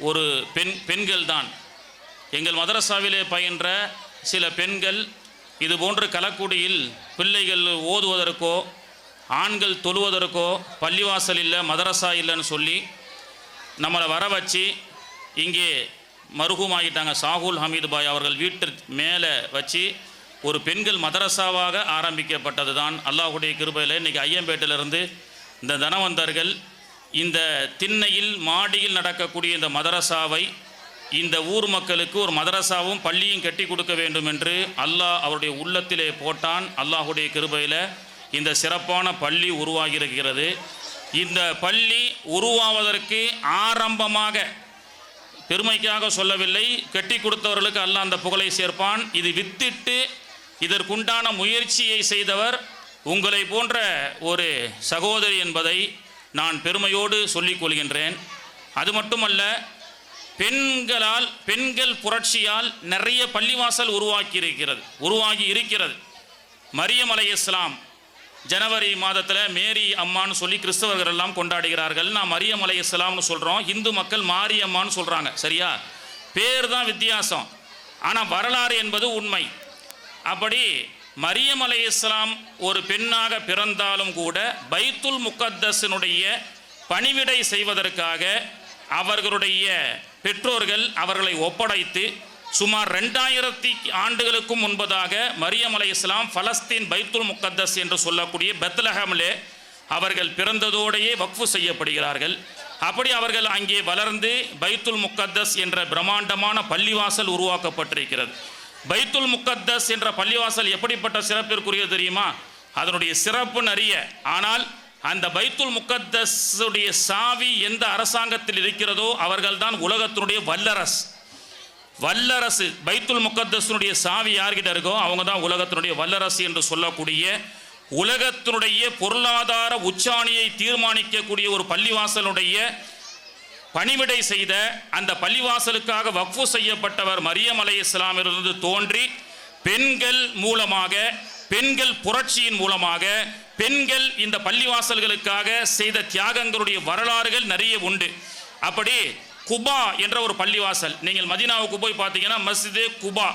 ஒரு பெண் பெண்கள் தான் எங்கள் மதரசாவிலே பயின்ற சில பெண்கள் இது போன்று கலக்குடியில் பிள்ளைகள் ஓதுவதற்கோ ஆண்கள் தொழுவதற்கோ பள்ளிவாசல் இல்லை மதரசா இல்லைன்னு சொல்லி நம்மளை வர வச்சு இங்கே மருகுமாகிட்டாங்க சாகுல் ஹமீது பாய் அவர்கள் வீட்டு மேலே வச்சு ஒரு பெண்கள் மதரசாவாக ஆரம்பிக்கப்பட்டது தான் அல்லாஹுடைய கிருபையில் இன்றைக்கி ஐயம்பேட்டிலிருந்து இந்த தனவந்தர்கள் இந்த திண்ணையில் மாடியில் நடக்கக்கூடிய இந்த மதரசாவை இந்த ஊர் மக்களுக்கு ஒரு மதரசாவும் பள்ளியும் கட்டி கொடுக்க வேண்டும் என்று அல்லாஹ் அவருடைய உள்ளத்திலே போட்டான். அல்லாஹுடைய கிருபையில் இந்த சிறப்பான பள்ளி உருவாகியிருக்கிறது. இந்த பள்ளி உருவாவதற்கு ஆரம்பமாக பெருமைக்காக சொல்லவில்லை. கட்டி கொடுத்தவர்களுக்கு அல்லாஹ் அந்த புகழை சேர்ப்பான். இது வித்திட்டு இதற்குண்டான முயற்சியை செய்தவர் உங்களை போன்ற ஒரு சகோதரி என்பதை நான் பெருமையோடு சொல்லிக் கொள்கின்றேன். அது மட்டுமல்ல பெண்களால் பெண்கள் புரட்சியால் நிறைய பள்ளிவாசல் உருவாக்கி இருக்கிறது உருவாகி இருக்கிறது. மரியம் அலை இஸ்லாம் ஜனவரி மாதத்தில் மேரி அம்மான்னு சொல்லி கிறிஸ்தவர்கள் எல்லாம் கொண்டாடுகிறார்கள். நான் மரியம் அலை இஸ்லாம்னு சொல்கிறோம் இந்து மக்கள் மாரி அம்மான்னு சொல்கிறாங்க சரியா? பேர் தான் வித்தியாசம். ஆனால் வரலாறு என்பது உண்மை. அப்படி மரியம் அலை இஸ்லாம் ஒரு பெண்ணாக பிறந்தாலும் கூட பைத்துல் முக்கத்தஸினுடைய பணிவிடை செய்வதற்காக அவர்களுடைய பெற்றோர்கள் அவர்களை ஒப்படைத்து சுமார் ரெண்டாயிரத்தி ஆண்டுகளுக்கும் முன்பதாக மரியம் அலை இஸ்லாம் பலஸ்தீன் பைத்துல் முக்கத்தஸ் என்று சொல்லக்கூடிய பெத்லஹமிலே அவர்கள் பிறந்ததோடையே வக்ஃபு செய்யப்படுகிறார்கள். அப்படி அவர்கள் அங்கே வளர்ந்து பைத்துல் முக்கத்தஸ் என்ற பிரம்மாண்டமான பள்ளிவாசல் உருவாக்கப்பட்டிருக்கிறது. பைத்துல் முக்கத்தஸ் என்ற பள்ளிவாசல் எப்படிப்பட்ட சிறப்பிற்குரியது தெரியுமா? அதனுடைய சிறப்பு நிறைய. ஆனால் அந்த பைத்துல் முக்கத்தஸுடைய சாவி எந்த அரசாங்கத்தில் இருக்கிறதோ அவர்கள்தான் உலகத்தினுடைய வல்லரசு வல்லரசு பைத்துல் முக்கத்தஸினுடைய சாவி யார்கிட்ட இருக்கோ அவங்க தான் உலகத்தினுடைய வல்லரசு என்று சொல்லக்கூடிய உலகத்தினுடைய பொருளாதார உச்சாணியை தீர்மானிக்கக்கூடிய ஒரு பள்ளிவாசலுடைய பணிவிடை செய்த அந்த பள்ளிவாசலுக்காக வக்ஃபு செய்யப்பட்டவர் மரியம் அலை இஸ்லாமிலிருந்து தோன்றி பெண்கள் மூலமாக பெண்கள் புரட்சியின் மூலமாக பெண்கள் இந்த பள்ளிவாசல்களுக்காக செய்த தியாகங்களுடைய வரலாறுகள் நிறைய உண்டு. அப்படி குபா என்ற ஒரு பள்ளிவாசல் நீங்கள் மதீனாவுக்கு போய் பார்த்தீங்கன்னா மஸ்ஜிது குபா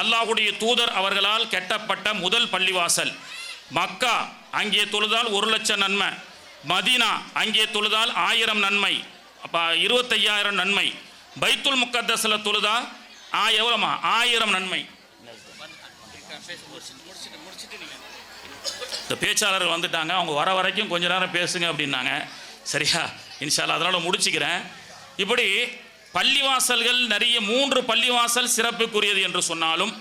அல்லாஹுடைய தூதர் அவர்களால் கெட்டப்பட்ட முதல் பள்ளிவாசல். மக்கா அங்கே தொழுதால் ஒரு லட்சம் நன்மை மதீனா அங்கே தொழுதால் ஆயிரம் நன்மை அப்போ இருபத்தையாயிரம் நன்மை. பைத்துல் முக்கத்தஸில் தொழுதா? ஆ எவ்வளோமா ஆயிரம் நன்மை. இந்த பேச்சாளர்கள் வந்துட்டாங்க. அவங்க வர வரைக்கும் கொஞ்ச நேரம் பேசுங்க அப்படின்னாங்க. சரியா? இன்ஷால்லா அதனால் முடிச்சுக்கிறேன். இப்படி பள்ளிவாசல்கள் நிறைய மூன்று பள்ளிவாசல் சிறப்புக்குரியது என்று சொன்னாலும்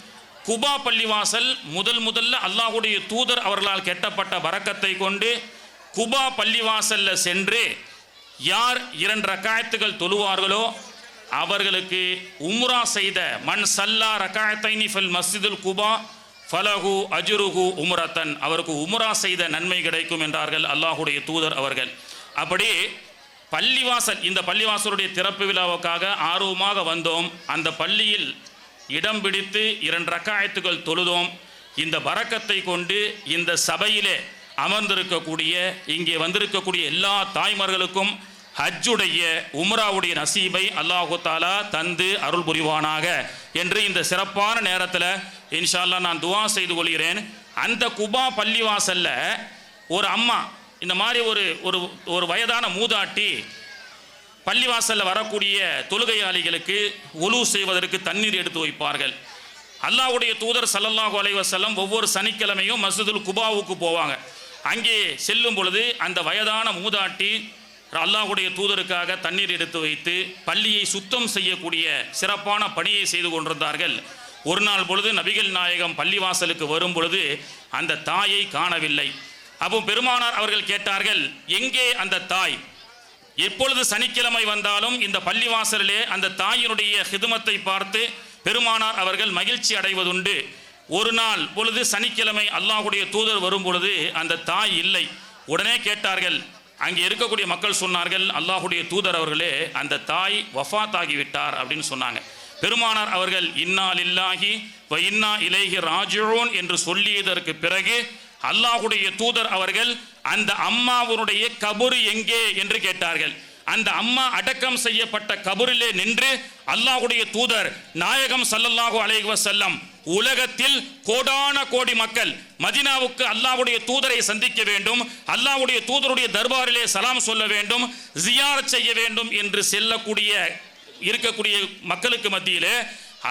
குபா பள்ளிவாசல் முதல் முதல்ல அல்லாஹுடைய தூதர் அவர்களால் கெட்டப்பட்ட வரக்கத்தை கொண்டு குபா பள்ளிவாசலில் சென்று யார் இரண்டு ரக்காயத்துகள் தொழுவார்களோ அவர்களுக்கு உம்ரா செய்த மண் சல்லா ரக்காயத்தைனி ஃபல் மஸ்ஜிதுல் குபா ஃபலஹு அஜுருஹு உம்ரத்தன். அவருக்கு உம்ரா செய்த நன்மை கிடைக்கும் என்றார்கள் அல்லாஹுடைய தூதர் அவர்கள். அப்படி பள்ளிவாசல் இந்த பள்ளிவாசலுடைய திறப்பு விழாவுக்காக ஆர்வமாக வந்தோம். அந்த பள்ளியில் இடம் பிடித்து இரண்டு ரக்காயத்துகள் தொழுதோம். இந்த வரக்கத்தை கொண்டு இந்த சபையிலே அமர்ந்திருக்கக்கூடிய இங்கே வந்திருக்கக்கூடிய எல்லா தாய்மார்களுக்கும் ஹஜ்ஜுடைய உம்ராவுடைய நசீபை அல்லாஹு தாலா தந்து அருள் புரிவானாக. என்று இந்த சிறப்பான நேரத்தில் இன்ஷால்லா நான் துவா செய்து கொள்கிறேன். அந்த குபா பள்ளிவாசல்ல ஒரு அம்மா இந்த மாதிரி ஒரு ஒரு ஒரு வயதான மூதாட்டி பள்ளிவாசலில் வரக்கூடிய தொழுகையாளிகளுக்கு ஒலு செய்வதற்கு தண்ணீர் எடுத்து வைப்பார்கள். அல்லாஹ்வுடைய தூதர் சல்லல்லாஹு அலைவசல்லம் ஒவ்வொரு சனிக்கிழமையும் மசூதுல் குபாவுக்கு போவாங்க. அங்கே செல்லும் பொழுது அந்த வயதான மூதாட்டி அல்லாஹுடைய தூதருக்காக தண்ணீர் எடுத்து வைத்து பள்ளியை சுத்தம் செய்யக்கூடிய சிறப்பான பணியை செய்து கொண்டிருந்தார்கள். ஒரு நாள் பொழுது நபிகள் நாயகம் பள்ளிவாசலுக்கு வரும் பொழுது அந்த தாயை காணவில்லை. அப்போ பெருமானார் அவர்கள் கேட்டார்கள் எங்கே அந்த தாய்? எப்பொழுது சனிக்கிழமை வந்தாலும் இந்த பள்ளிவாசலிலே அந்த தாயினுடைய ஹிதுமத்தை பார்த்து பெருமானார் அவர்கள் மகிழ்ச்சி அடைவதுண்டு. ஒரு நாள் பொழுது சனிக்கிழமை அல்லாஹுடைய தூதர் வரும் பொழுது அந்த தாய் இல்லை. உடனே கேட்டார்கள் அங்கே இருக்கக்கூடிய மக்கள் சொன்னார்கள் அல்லாஹுடைய தூதர் அவர்களே அந்த தாய் வஃத் ஆகிவிட்டார் அப்படின்னு சொன்னாங்க. பெருமானார் அவர்கள் இன்னா இல்லாஹி வ இன்னா இலேஹி ராஜோன் என்று சொல்லியதற்கு பிறகு அல்லாஹுடைய தூதர் அவர்கள் அந்த அம்மாவுடைய கபுரு எங்கே? என்று கேட்டார்கள். அந்த அம்மா அடக்கம் செய்யப்பட்ட கபுரிலே நின்று அல்லாஹுடைய தூதர் நாயகம் சல்லல்லாஹு அலைஹி வசல்லம் உலகத்தில் கோடான கோடி மக்கள் மதினாவுக்கு அல்லாவுடைய தூதரை சந்திக்க வேண்டும் அல்லாவுடைய தூதருடைய தர்பாரிலே சலாம் சொல்ல வேண்டும் ஜியார் செய்ய வேண்டும் என்று செல்லக்கூடிய இருக்கக்கூடிய மக்களுக்கு மத்தியிலே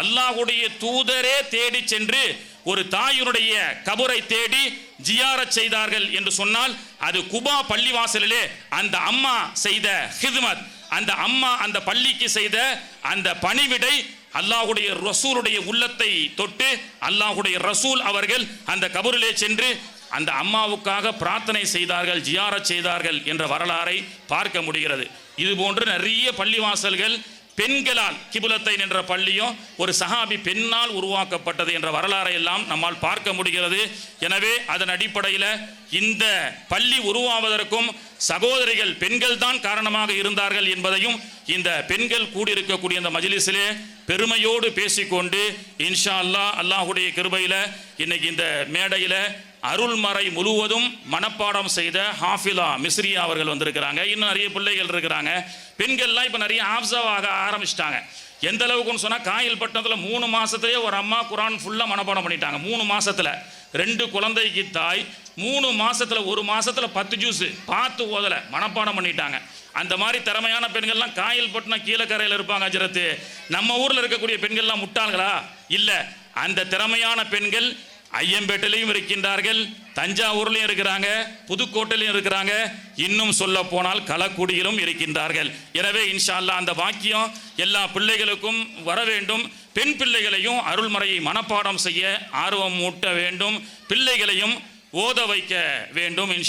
அல்லாஹுடைய தூதரே தேடி சென்று ஒரு தாயினுடைய கபரை தேடி ஜியாரச் செய்தார்கள் என்று சொன்னால் அது குபா பள்ளிவாசலிலே அந்த அம்மா செய்த ஹிதுமத் அந்த அம்மா அந்த பள்ளிக்கு செய்த அந்த பணிவிடை அல்லாஹுடைய ரசூலுடைய உள்ளத்தை தொட்டு அல்லாஹுடைய ரசூல் அவர்கள் அந்த கபூரிலே சென்று அந்த அம்மாவுக்காக பிரார்த்தனை செய்தார்கள் ஜியாரச் செய்தார்கள் என்ற வரலாறை பார்க்க முடிகிறது. இது போன்று நிறைய பள்ளிவாசல்கள் பெண்களால் கிபுலத்தை என்ற பள்ளியும் ஒரு சஹாபி பெண்ணால் உருவாக்கப்பட்டது என்ற வரலாறை எல்லாம் நம்மால் பார்க்க முடிகிறது. எனவே அதன் அடிப்படையில் இந்த பள்ளி உருவாவதற்கும் சகோதரிகள் பெண்கள் தான் காரணமாக இருந்தார்கள் என்பதையும் இந்த பெண்கள் கூடியிருக்கக்கூடிய இந்த மஜிலிஸிலே பெருமையோடு பேசிக்கொண்டு இன்ஷா அல்லாஹ் அல்லாஹுடைய கிருபையில் இன்னைக்கு இந்த மேடையில் அருள்மறை முழுவதும் மனப்பாடம் செய்த ஹாஃபிலா மிஸ்ரியா அவர்கள் வந்திருக்கிறாங்க. இன்னும் நிறைய பிள்ளைகள் இருக்கிறாங்க. பெண்கள்லாம் இப்போ நிறைய ஆப்சவாக ஆரம்பிச்சிட்டாங்க. எந்த அளவுக்குன்னு சொன்னால் காயில் பட்டணத்தில் மூணு மாதத்துலேயே ஒரு அம்மா குரான் ஃபுல்லாக மனப்பாடம் பண்ணிட்டாங்க. மூணு மாதத்தில் ரெண்டு குழந்தைக்கு தாய் மூணு மாதத்தில் ஒரு மாதத்தில் பத்து ஜூஸு பார்த்து ஓதலை. மனப்பாடம் பண்ணிட்டாங்க. அந்த மாதிரி திறமையான பெண்கள்லாம் காயில் பட்டினம் கீழக்கரையில் இருப்பாங்க அஜரத்து நம்ம ஊரில் இருக்கக்கூடிய பெண்கள்லாம் முட்டாள்களா? இல்லை. அந்த திறமையான பெண்கள் ஐயம்பேட்டிலையும் இருக்கின்றார்கள் தஞ்சாவூர்லையும் இருக்கிறாங்க புதுக்கோட்டையிலும் இருக்கிறாங்க. இன்னும் சொல்ல போனால் களக்குடியிலும் இருக்கின்றார்கள். எனவே இன்ஷால்லா அந்த வாக்கியம் எல்லா பிள்ளைகளுக்கும் வர வேண்டும். பெண் பிள்ளைகளையும் அருள்மறையை மனப்பாடம் செய்ய ஆர்வம் மூட்ட வேண்டும். பிள்ளைகளையும் ஓத வைக்க வேண்டும் இன்ஷா